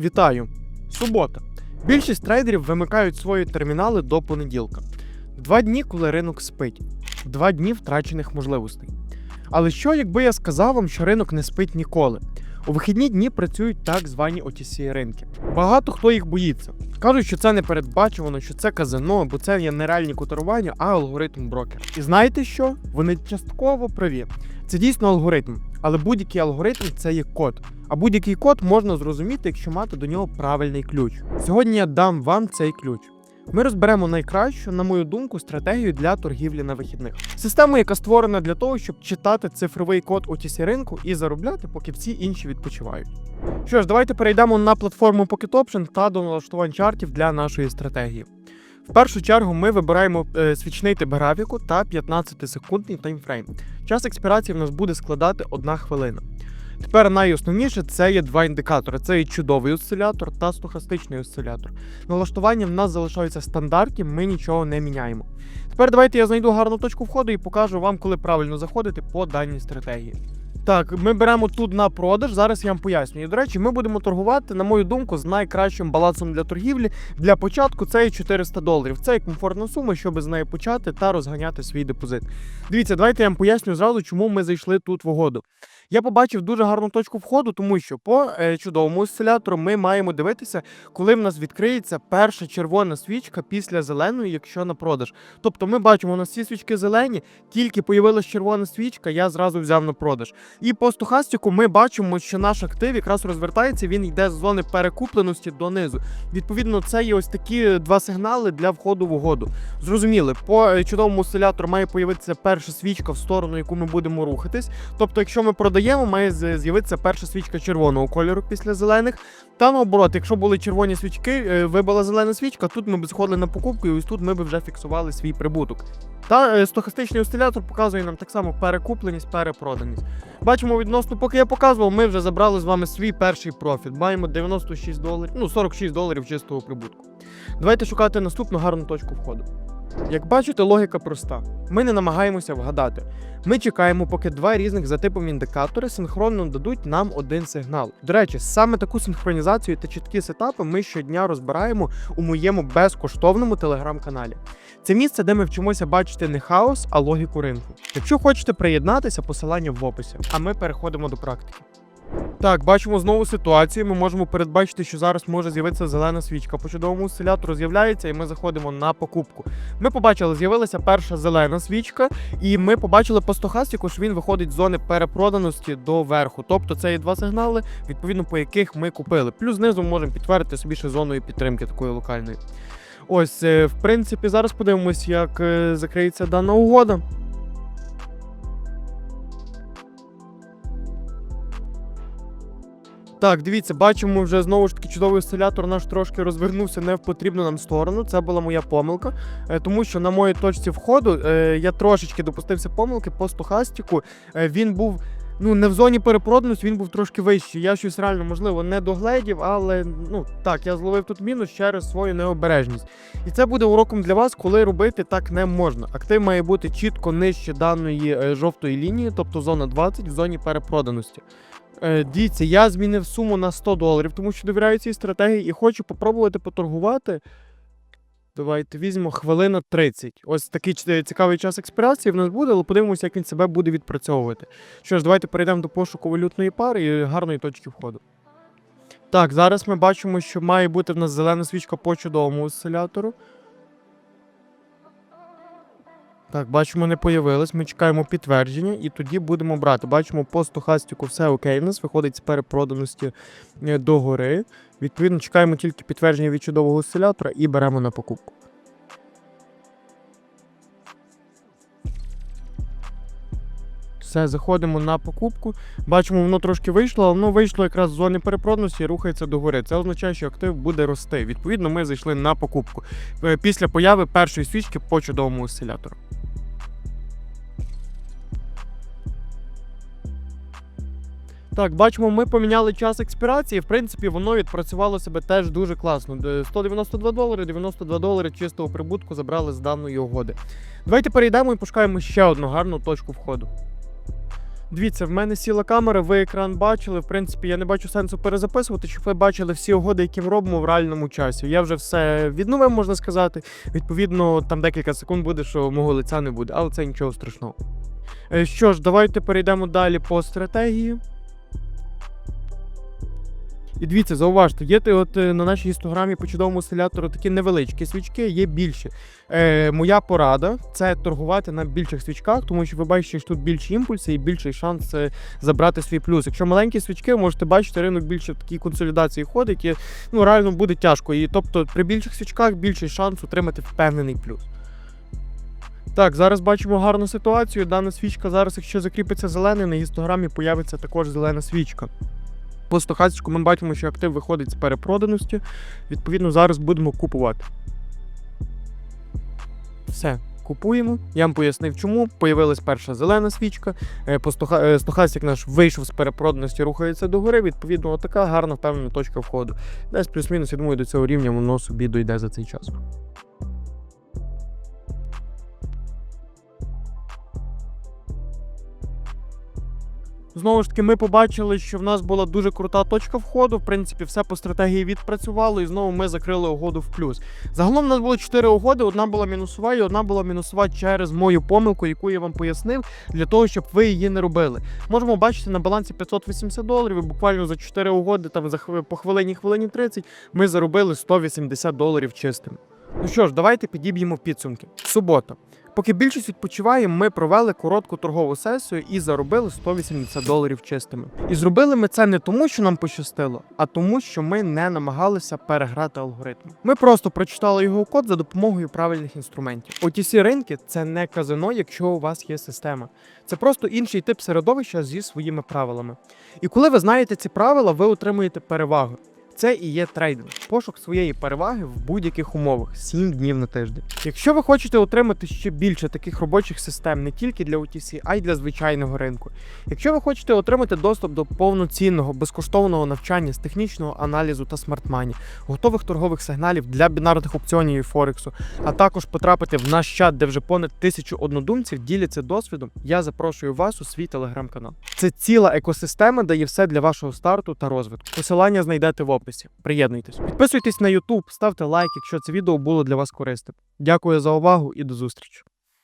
Вітаю! Субота. Більшість трейдерів вимикають свої термінали до понеділка. Два дні, коли ринок спить, два дні втрачених можливостей. Але що, якби я сказав вам, що ринок не спить ніколи? У вихідні дні працюють так звані OTC ринки. Багато хто їх боїться. Кажуть, що це не передбачувано, що це казино, бо це є не реальні котирування, а алгоритм брокер. І знаєте що? Вони частково праві. Це дійсно алгоритм, але будь-який алгоритм це є код. А будь-який код можна зрозуміти, якщо мати до нього правильний ключ. Сьогодні я дам вам цей ключ. Ми розберемо найкращу, на мою думку, стратегію для торгівлі на вихідних. Систему, яка створена для того, щоб читати цифровий код OTC ринку і заробляти, поки всі інші відпочивають. Що ж, давайте перейдемо на платформу Pocket Option та до налаштувань чартів для нашої стратегії. В першу чергу ми вибираємо е, свічний тип графіку та 15-секундний таймфрейм. Час експірації в нас буде складати 1 хвилина. Тепер найосновніше це є два індикатори: це є чудовий осцилятор та стохастичний осцилятор. Налаштування в нас залишаються стандартні, ми нічого не міняємо. Тепер давайте я знайду гарну точку входу і покажу вам, коли правильно заходити по даній стратегії. Так, ми беремо тут на продаж. Зараз я вам пояснюю. До речі, ми будемо торгувати, на мою думку, з найкращим балансом для торгівлі. Для початку це є 400 доларів. Це є комфортна сума, щоб з неї почати та розганяти свій депозит. Дивіться, давайте я вам поясню зразу, чому ми зайшли тут в угоду. Я побачив дуже гарну точку входу, тому що по е, чудовому осцилятору ми маємо дивитися, коли в нас відкриється перша червона свічка після зеленої, якщо на продаж. Тобто ми бачимо, у нас всі свічки зелені, тільки появилась червона свічка, я зразу взяв на продаж. І по стохастику ми бачимо, що наш актив якраз розвертається, він йде з зони перекупленості донизу. Відповідно, це є ось такі два сигнали для входу в угоду. Зрозуміли, по е, чудовому осцилятору має появитися перша свічка в сторону, яку ми будемо рухатись. Тобто, якщо ми продаємо, має з'явитися перша свічка червоного кольору після зелених. Та наоборот, якщо були червоні свічки, е, вибила зелена свічка, тут ми б сходили на покупку, і ось тут ми б вже фіксували свій прибуток. Та е, стохастичний осцилятор показує нам так само перекупленість, перепроданість. Бачимо відносно, поки я показував, ми вже забрали з вами свій перший профіт. Маємо 96 доларів, ну 46 доларів чистого прибутку. Давайте шукати наступну гарну точку входу. Як бачите, логіка проста. Ми не намагаємося вгадати. Ми чекаємо, поки два різних за типом індикатори синхронно дадуть нам один сигнал. До речі, саме таку синхронізацію та чіткі сетапи ми щодня розбираємо у моєму безкоштовному телеграм-каналі. Це місце, де ми вчимося бачити не хаос, а логіку ринку. Якщо хочете приєднатися, посилання в описі. А ми переходимо до практики. Так, бачимо знову ситуацію. Ми можемо передбачити, що зараз може з'явитися зелена свічка. По чудовому осцилятору з'являється, і ми заходимо на покупку. Ми побачили, з'явилася перша зелена свічка, і ми побачили по стохастику, що він виходить з зони перепроданості до верху. Тобто це є два сигнали, відповідно по яких ми купили. Плюс знизу можемо підтвердити собі ще зоною підтримки такої локальної. Ось, е, в принципі, зараз подивимось, як е, закриється дана угода. Так, дивіться, бачимо вже знову ж таки чудовий осцилятор наш трошки розвернувся не в потрібну нам сторону. Це була моя помилка, е, тому що на моїй точці входу е, я трошечки допустився помилки по стохастику. Е, він був. Ну, не в зоні перепроданості, він був трошки вищий. Я щось реально, можливо, не догледів, але ну так, я зловив тут мінус через свою необережність. І це буде уроком для вас, коли робити так не можна. Актив має бути чітко нижче даної е, жовтої лінії, тобто зона 20 в зоні перепроданості. Е, Дивіться, я змінив суму на 100 доларів, тому що довіряю цій стратегії і хочу попробувати поторгувати. Давайте візьмемо хвилина 30. Ось такий цікавий час експірації в нас буде, але подивимося, як він себе буде відпрацьовувати. Що ж, давайте перейдемо до пошуку валютної пари і гарної точки входу. Так, зараз ми бачимо, що має бути в нас зелена свічка по чудовому осцилятору. Так, бачимо, не появилось. Ми чекаємо підтвердження і тоді будемо брати. Бачимо, по стохастику все окей. У нас виходить з перепроданості е, до гори. Відповідно, чекаємо тільки підтвердження від чудового осцилятора і беремо на покупку. Все, заходимо на покупку. Бачимо, воно трошки вийшло, але воно вийшло якраз з зони перепроданості і рухається догори. Це означає, що актив буде рости. Відповідно, ми зайшли на покупку е, після появи першої свічки по чудовому осцилятору. Так, бачимо, ми поміняли час експірації. В принципі, воно відпрацювало себе теж дуже класно. Е, 192 долари, 92 долари чистого прибутку забрали з даної угоди. Давайте перейдемо і пошукаємо ще одну гарну точку входу. Дивіться, в мене сіла камера, ви екран бачили. В принципі, я не бачу сенсу перезаписувати, щоб ви бачили всі угоди, які ми робимо в реальному часі. Я вже все відновив, можна сказати. Відповідно, там декілька секунд буде, що мого лиця не буде, але це нічого страшного. Е, Що ж, давайте перейдемо далі по стратегії. І дивіться, зауважте, є от е, на нашій інстаграмі по чудовому селятору такі невеличкі свічки, є більші. Е, моя порада це торгувати на більших свічках, тому що ви бачите, що тут більші імпульси і більший шанс е, забрати свій плюс. Якщо маленькі свічки, можете бачити, ринок більше в такій консолідації ходить, і ну реально буде тяжко. І тобто при більших свічках більший шанс отримати впевнений плюс. Так, зараз бачимо гарну ситуацію. Дана свічка зараз, якщо закріпиться зелений, на гістограмі появиться також зелена свічка. По стохастику ми бачимо, що актив виходить з перепроданості. Відповідно, зараз будемо купувати. Все, купуємо. Я вам пояснив, чому. Появилась перша зелена свічка. Е, По стоха... е, стохастик наш вийшов з перепроданості, рухається догори. Відповідно, така гарна впевнена точка входу. Десь плюс-мінус, я думаю, до цього рівня воно собі дойде за цей час. Знову ж таки, ми побачили, що в нас була дуже крута точка входу. В принципі, все по стратегії відпрацювало, і знову ми закрили угоду в плюс. Загалом у нас було 4 угоди: одна була мінусова, і одна була мінусова через мою помилку, яку я вам пояснив, для того, щоб ви її не робили. Можемо бачити на балансі 580 доларів. І буквально за 4 угоди, там за по хвилині, хвилині 30, ми заробили 180 доларів чистим. Ну що ж, давайте підіб'ємо підсумки. Субота. Поки більшість відпочиває, ми провели коротку торгову сесію і заробили 180 доларів чистими. І зробили ми це не тому, що нам пощастило, а тому, що ми не намагалися переграти алгоритм. Ми просто прочитали його код за допомогою правильних інструментів. OTC ринки це не казино, якщо у вас є система. Це просто інший тип середовища зі своїми правилами. І коли ви знаєте ці правила, ви отримуєте перевагу. Це і є трейдинг, пошук своєї переваги в будь-яких умовах 7 днів на тиждень. Якщо ви хочете отримати ще більше таких робочих систем не тільки для OTC, а й для звичайного ринку. Якщо ви хочете отримати доступ до повноцінного безкоштовного навчання з технічного аналізу та смартмані, готових торгових сигналів для бінарних опціонів і Форексу, а також потрапити в наш чат, де вже понад тисячу однодумців діляться досвідом, я запрошую вас у свій телеграм-канал. Це ціла екосистема, де є все для вашого старту та розвитку. Посилання знайдете в описі. Приєднуйтесь, підписуйтесь на YouTube, ставте лайк, якщо це відео було для вас корисним. Дякую за увагу і до зустрічі.